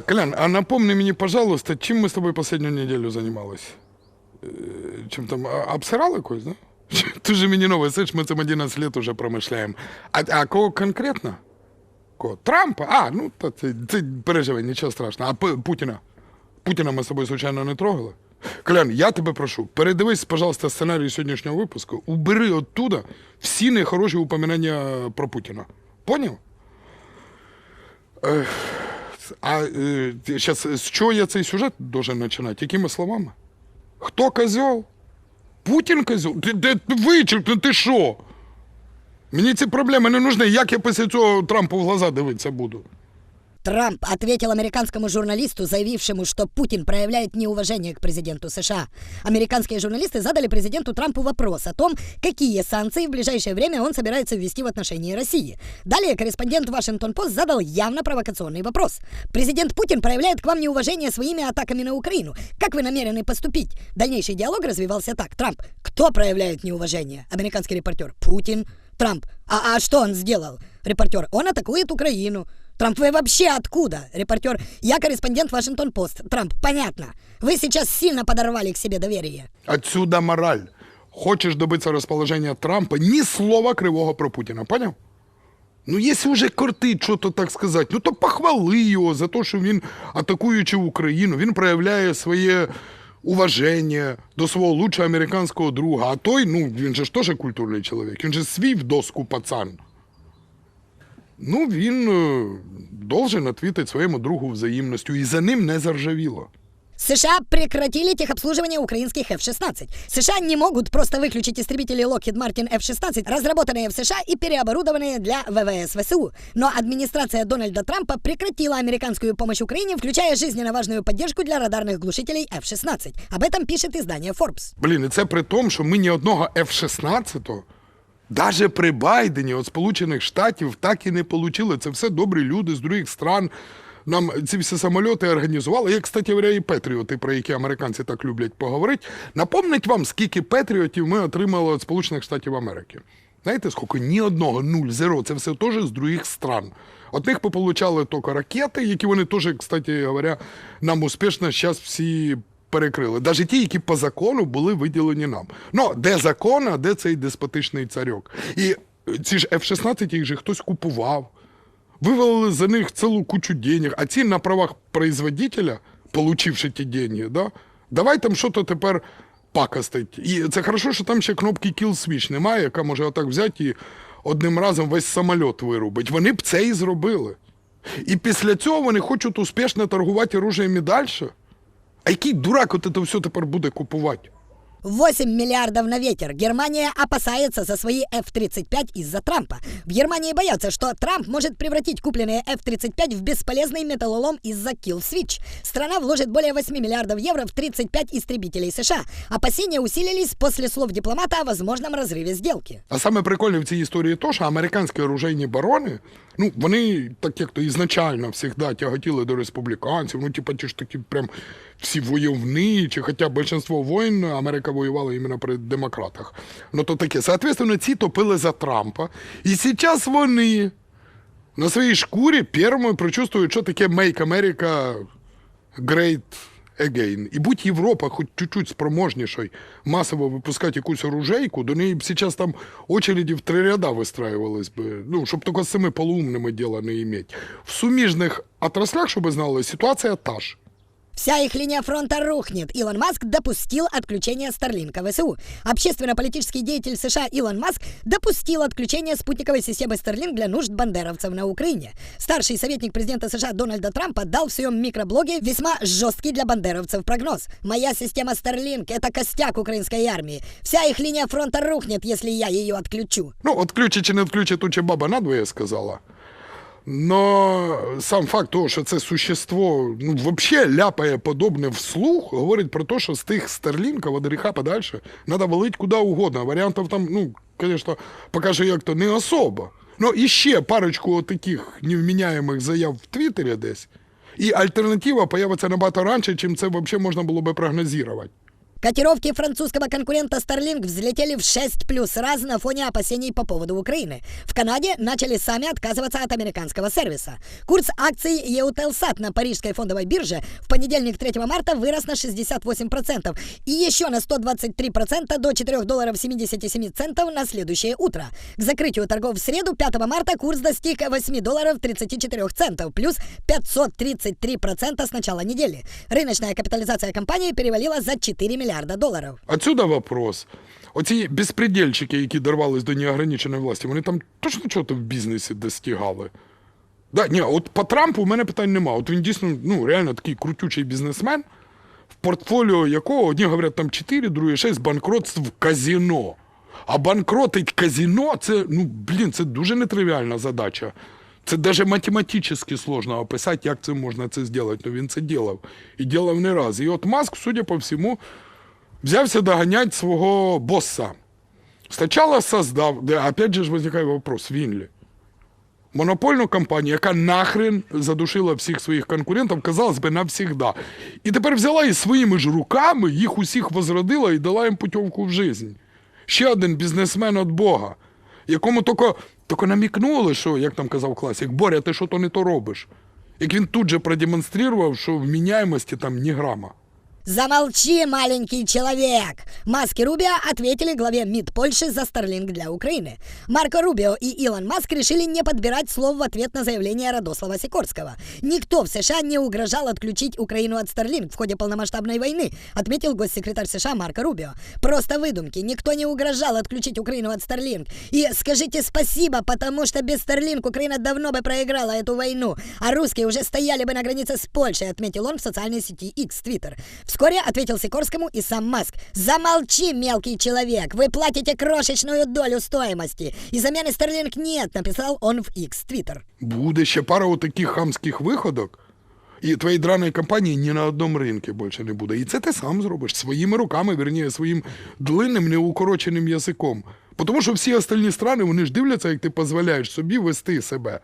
Так, Колян, а напомни мне, пожалуйста, чем мы с тобой последнюю неделю занимались? Э, Чем там, а- обсирали когось, да? Ты же мені новий, слышь, ми цим 11 лет уже промишляємо. А, а кого конкретно? Кого? Трампа? А, ну, то це, це переживай, нічого страшного. А П- Путіна? Путіна ми з собою, звичайно, не трогали. Колян, я тебе прошу, передивись, пожалуйста, сценарій сьогоднішнього випуску, убери оттуда всі нехороші упоминання про Путіна. Поняв? Ех, а зараз з чого я цей сюжет должен починати? Якими словами? Хто козел? Путін козел? Ти, ти, ти вичерпно, ти що? Мені ці проблеми не нужні. Як я після цього Трампу в глаза дивитися буду? Трамп ответил американскому журналисту, заявившему, что Путин проявляет неуважение к президенту США. Американские журналисты задали президенту Трампу вопрос о том, какие санкции в ближайшее время он собирается ввести в отношении России. Далее корреспондент Вашингтон-Пост задал явно провокационный вопрос. Президент Путин проявляет к вам неуважение своими атаками на Украину. Как вы намерены поступить? Дальнейший диалог развивался так. Трамп. Кто проявляет неуважение? Американский репортер. Путин. Трамп. А, а что он сделал? Репортер. Он атакует Украину. Трамп, вы вообще откуда? Репортер. Я корреспондент Вашингтон-Пост. Трамп, понятно. Вы сейчас сильно подорвали к себе доверие. Отсюда мораль. Хочеш добитися розположення Трампа, ні слова кривого про Путіна, поняв? Ну, якщо вже кортить що то так сказати, ну то похвали його за те, що він, атакуючи Україну, він проявляє своє уваження до свого лучшого американського друга. А той, ну, він же ж теж культурний чоловік, він же свій в доску пацан. Ну, він должен відповідати своєму другу взаємністю, і за ним не заржавіло. США прекратили техобслуживание украинских F-16. США не могут просто выключить истребители Lockheed Martin F-16, разработанные в США и переоборудованные для ВВС ВСУ. Но администрация Дональда Трампа прекратила американскую помощь Украине, включая жизненно важную поддержку для радарных глушителей F-16. Об этом пишет издание Forbes. Блін, і це при тому, що ми ні одного F-16, навіть при Байдені від Сполучених Штатів так і не отримали. Це все добрі люди з других стран. Нам ці всі самольоти організували. Є, кстати і Петріоти, про які американці так люблять поговорити. Напомнить вам, скільки Петріотів ми отримали від Сполучених Штатів Америки. Знаєте, скільки? Ні одного, нуль, зеро. Це все теж з других стран. От них пополучали тільки ракети, які вони теж, кстати говоря, нам успішно зараз всі перекрили. Навіть ті, які по закону були виділені нам. Ну, де закон, а де цей деспотичний царьок. І ці ж F-16 їх же хтось купував. Вивели за них цілу кучу денег, а ці на правах производителя, получивши ті деньги, да, давай там що то тепер пакостить. І це хорошо, що там ще кнопки Kill Switch немає, яка може отак взяти і одним разом весь самоліт вирубить. Вони б це і зробили. І після цього вони хочуть успішно торгувати оружієм і далі. А який дурак от це все тепер буде купувати? 8 миллиардов на ветер. Германия опасается за свои F-35 из-за Трампа. В Германии боятся, что Трамп может превратить купленные F-35 в бесполезный металлолом из-за Kill Switch. Страна вложит более 8 миллиардов евро в 35 истребителей США. Опасения усилились после слов дипломата о возможном разрыве сделки. А саме прикольне в цій історії то, що американські оружейні барони, ну вони так як то ізначально завжди тяготіли до республіканців, ну типа ті ж такі прям всі войовничі, хоча більшинство воїн Америка воювала іменно при демократах. Ну то таке. Соответственно, ці топили за Трампа. І зараз вони на своїй шкурі першими прочувствують, що таке Make America Great Again. І будь Європа хоч чуть-чуть спроможнішою масово випускати якусь оружейку, до неї б зараз там очереді в три ряда вистраювались би, ну, щоб тільки з цими полуумними діла не іметь. В суміжних отраслях, щоб ви знали, ситуація та ж. Вся их линия фронта рухнет. Илон Маск допустил отключение Старлинка ВСУ. Общественно-политический деятель США Илон Маск допустил отключение спутниковой системы Старлинк для нужд бандеровцев на Украине. Старший советник президента США Дональда Трампа дал в своем микроблоге весьма жесткий для бандеровцев прогноз. «Моя система Старлинк – это костяк украинской армии. Вся их линия фронта рухнет, если я ее отключу». Ну, отключить чи не відключить, тут чи баба надвоє сказала. Но сам факт того, що це существо ну, взагалі ляпає подобне вслух, говорить про те, що з тих старлінків від гріха подальше треба валити куди угодно. Варіантів там, ну, звісно, покаже як то не особо. Ну, і ще парочку таких невміняємих заяв в Твіттері десь. І альтернатива появиться набагато раніше, чим це взагалі можна було би прогнозувати. Котировки французского конкурента Starlink взлетели в 6 плюс раз на фоне опасений по поводу Украины. В Канаде начали сами отказываться от американского сервиса. Курс акций Eutelsat на парижской фондовой бирже в понедельник 3 марта вырос на 68% и еще на 123% до 4 долларов 77 центов на следующее утро. К закрытию торгов в среду 5 марта курс достиг 8 долларов 34 центов, плюс 533% с начала недели. Рыночная капитализация компании перевалила за 4 миллиарда долларов. Отсюда вопрос. Оці безпредельщики, які дорвались до неограниченої власті, вони там точно чого-то в бізнесі достигали. Да, ні, от по Трампу у мене питань нема. От він дійсно ну, реально такий крутючий бізнесмен, в портфоліо якого одні говорять там 4, другі 6 банкротств в казино. А банкротить казино це, ну, блін, це дуже нетривіальна задача. Це навіть математично сложно описати, як це можна це зробити. Ну він це робив. І робив не раз. І от Маск, судя по всьому, взявся доганять свого босса. Спочатку создав, де опять же возникає вопрос, він ли? Монопольну компанію, яка нахрен задушила всіх своїх конкурентів, казалось би, навсігда. І тепер взяла і своїми ж руками їх усіх возродила і дала їм путівку в життя. Ще один бізнесмен від Бога, якому тільки, намікнули, що, як там казав класик, Боря, ти що то не то робиш. Як він тут же продемонстрував, що вміняємості там ні грама. Замолчи, маленький человек! Маск и Рубио ответили главе МИД Польши за Starlink для Украины. Марко Рубио и Илон Маск решили не подбирать слов в ответ на заявление Радослава Сикорского. Никто в США не угрожал отключить Украину от Starlink в ходе полномасштабной войны, отметил госсекретарь США Марко Рубио. Просто выдумки. Никто не угрожал отключить Украину от Starlink. И скажите спасибо, потому что без Starlink Украина давно бы проиграла эту войну, а русские уже стояли бы на границе с Польшей, отметил он в социальной сети X Twitter. Вскоре ответил Сикорскому и сам Маск. Замолчи, мелкий человек, вы платите крошечную долю стоимости. И замены Starlink нет, написал он в X Twitter. Буде ще пара отаких хамських виходок, і твоєї драної компанії ні на одному ринку більше не буде. І це ти сам зробиш своїми руками, верніше, своїм длинним неукороченим язиком. Тому що всі остальні страни, вони ж дивляться, як ти дозволяєш собі вести себе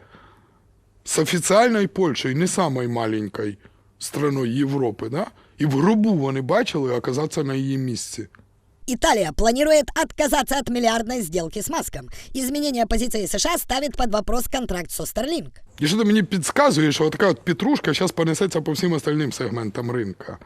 з офіціальною Польщею, не самою маленькою страною Європи, да? І в гробу вони бачили оказатися на її місці. Италия планирует отказаться от миллиардной сделки с Маском. Изменение позиции США ставит под вопрос контракт со Starlink. І що ти мені підказуєш, що така от петрушка зараз понесеться по всім остальним сегментам ринка.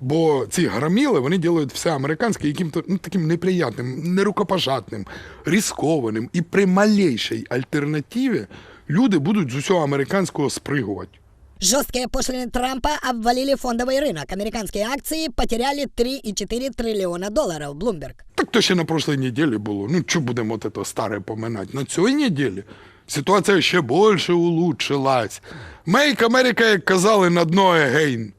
Бо ці громіли, вони ділають все американське яким-то ну, таким неприятним, нерукопожатним, рискованим. І при малейшій альтернативі люди будуть з усього американського спригувати. Жесткие пошлины Трампа обвалили фондовый рынок. Американские акции потеряли 3,4 триллиона долларов. Bloomberg. Так то ще на прошлій неділі було. Ну, що будемо от це старе поминати? На цій неділі ситуація ще більше улучшилась. Make America, як казали, на дно егейн.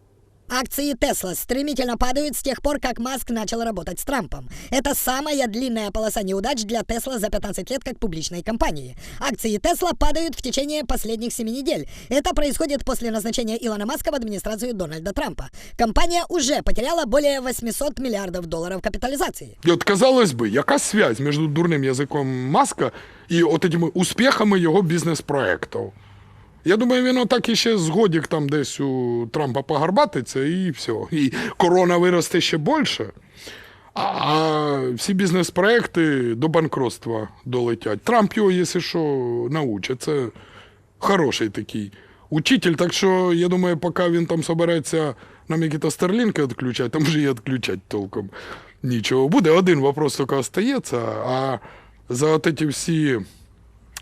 Акции Тесла стремительно падают с тех пор, как Маск начал работать с Трампом. Это самая длинная полоса неудач для Тесла за 15 лет как публичной компании. Акции Тесла падают в течение последних 7 недель. Это происходит после назначения Илона Маска в администрацию Дональда Трампа. Компания уже потеряла более 800 миллиардов долларов капитализации. І от казалось би, яка связь між дурним язиком Маска і от этими успіхами його бізнес-проєктів? Я думаю, він отак іще згодік там десь у Трампа погарбатиться і все. І корона виросте ще більше. А всі бізнес-проекти до банкротства долетять. Трамп його, якщо що, научить. Це хороший такий учитель. Так що, я думаю, поки він там собереться нам якісь старлінки відключати, там вже і відключати толком нічого. Буде один вопрос тільки остається, а за от ці всі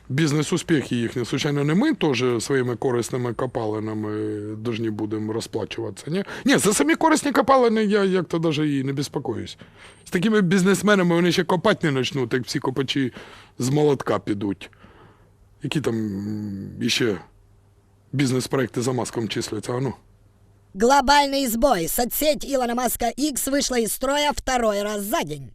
бізнес-успіхи їхні, звичайно, не ми теж своїми корисними копалинами повинні будемо розплачуватися. Ні? ні, за самі корисні копалини я як-то навіть і не безпокоюсь. З такими бізнесменами вони ще копати не почнуть, як всі копачі з молотка підуть. Які там іще бізнес-проекти за маском числяться, а ну. Глобальный сбой. Соцсеть Илона Маска X вышла из строя второй раз за день.